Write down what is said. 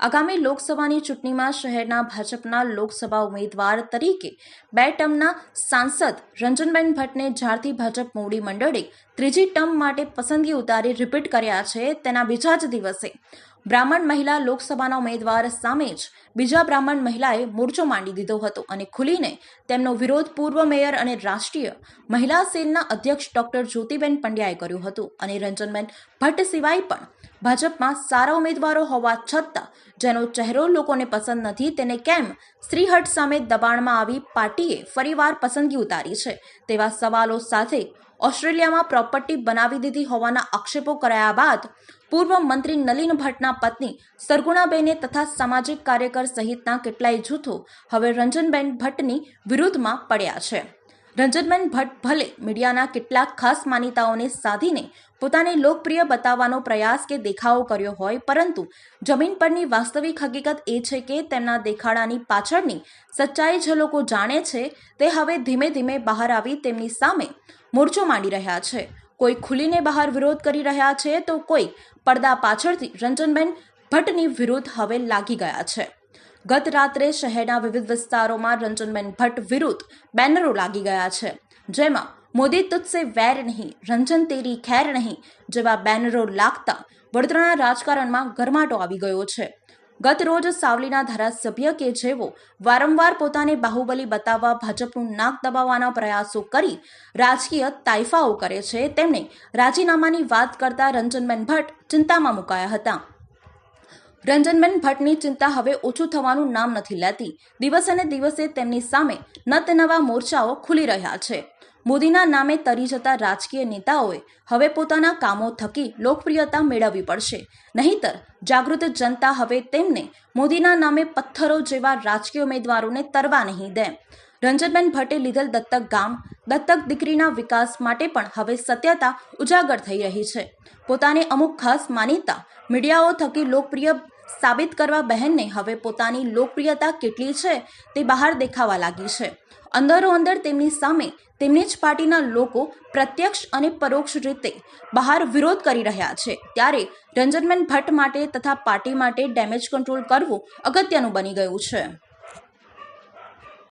આગામી લોકસભાની ચૂંટણીમાં શહેરના ભાજપના લોકસભા ઉમેદવાર તરીકે બે ટર્મના સાંસદ રંજનબેન ભટ્ટને જ્યારથી ભાજપ મોવડી મંડળે ત્રીજી ટર્મ માટે પસંદગી ઉતારી રિપીટ કર્યા છે, તેના બીજા જ દિવસે. બ્રાહ્મણ મહિલા લોકસભાના ઉમેદવાર સામે જ બીજા બ્રાહ્મણ મહિલાએ મોરચો માંડી દીધો હતો અને ખુલીને તેમનો વિરોધ પૂર્વ મેયર અને રાષ્ટ્રીય મહિલા સેલના અધ્યક્ષ ડોક્ટર જ્યોતિબેન પંડ્યાએ કર્યું હતું અને રંજનબેન ભટ્ટ સિવાય પણ ભાજપમાં સારા ઉમેદવારો હોવા છતાં જેનો ચહેરો લોકોને પસંદ નથી, તેને કેમ શ્રીહટ સામે દબાણમાં આવી પાર્ટીએ ફરીવાર પસંદગી ઉતારી છે? તેવા સવાલો સાથે ઓસ્ટ્રેલિયામાં પ્રોપર્ટી બનાવી દીધી હોવાના આક્ષેપો કરાયા બાદ પૂર્વ મંત્રી નલિન ભટ્ટના પત્ની સરગુણાબેને તથા સામાજિક કાર્યકર સહિતના કેટલાય જૂથો હવે રંજનબેન ભટ્ટની વિરુદ્ધમાં પડ્યા છે. રંજનબેન ભટ્ટ ભલે મીડિયાના કેટલાક ખાસ માનીતાઓને સાધીને પોતાને લોકપ્રિય બતાવવાનો પ્રયાસ કે દેખાવો કર્યો હોય, પરંતુ જમીન પરની વાસ્તવિક હકીકત એ છે કે તેમના દેખાડાની પાછળની સચ્ચાઈ જે લોકો જાણે છે, તે હવે ધીમે ધીમે બહાર આવી તેમની સામે મોરચો માંડી રહ્યા છે. કોઈ ખુલીને બહાર વિરોધ કરી રહ્યા છે તો કોઈ પડદા પાછળથી રંજનબેન ભટ્ટની વિરુદ્ધ હવે લાગી ગયા છે. ગત રાત્રે શહેરના વિવિધ વિસ્તારોમાં રંજનબેન ભટ્ટ વિરુદ્ધ બેનરો લાગી ગયા છે. જેમાં મોદી તુત્સે વેર નહીં, રંજન તેરી ખેર નહીં જેવા બેનરો લાગતા વડોદરાના રાજકારણમાં ગરમાટો આવી ગયો છે. ગત રોજ સાવલીના ધારાસભ્ય કે જેઓ વારંવાર પોતાને બાહુબલી બતાવવા ભાજપનું નાક દબાવવાના પ્રયાસો કરી રાજકીય તાઇફાઓ કરે છે, તેમણે રાજીનામાની વાત કરતા રંજનબેન ભટ્ટ ચિંતામાં મુકાયા હતા. રંજનબેન ભટ્ટની ચિંતા હવે ઓછું થવાનું નામ નથી લેતી. દિવસે ને દિવસે તેમની સામે નત નવા મોરચાઓ ખુલી રહ્યા છે. મોદીના નામે તરી જતા રાજકીય નેતાઓએ હવે પોતાના કામો થકી લોકપ્રિયતા મેળવવી પડશે. નહીતર જાગૃત જનતા હવે તેમને મોદીના નામે પથ્થરો જેવા રાજકીય ઉમેદવારોને તરવા નહીં દે. રંજનબેન ભટ્ટે લીધેલ દત્તક ગામ, દત્તક દીકરીના વિકાસ માટે પણ હવે સત્યતા ઉજાગર થઈ રહી છે. પોતાને અમુક ખાસ માનીતા મીડિયાઓ થકી લોકપ્રિય સાબિત કરવા બહેનને હવે પોતાની લોકપ્રિયતા કેટલી છે તે બહાર દેખાવા લાગી છે. અંદરો અંદર તેમની સામે તેમની જ પાર્ટીના લોકો પ્રત્યક્ષ અને પરોક્ષ રીતે બહાર વિરોધ કરી રહ્યા છે. ત્યારે રંજનબેન ભટ્ટ માટે તથા પાર્ટી માટે ડેમેજ કંટ્રોલ કરવું અગત્યનું બની ગયું છે.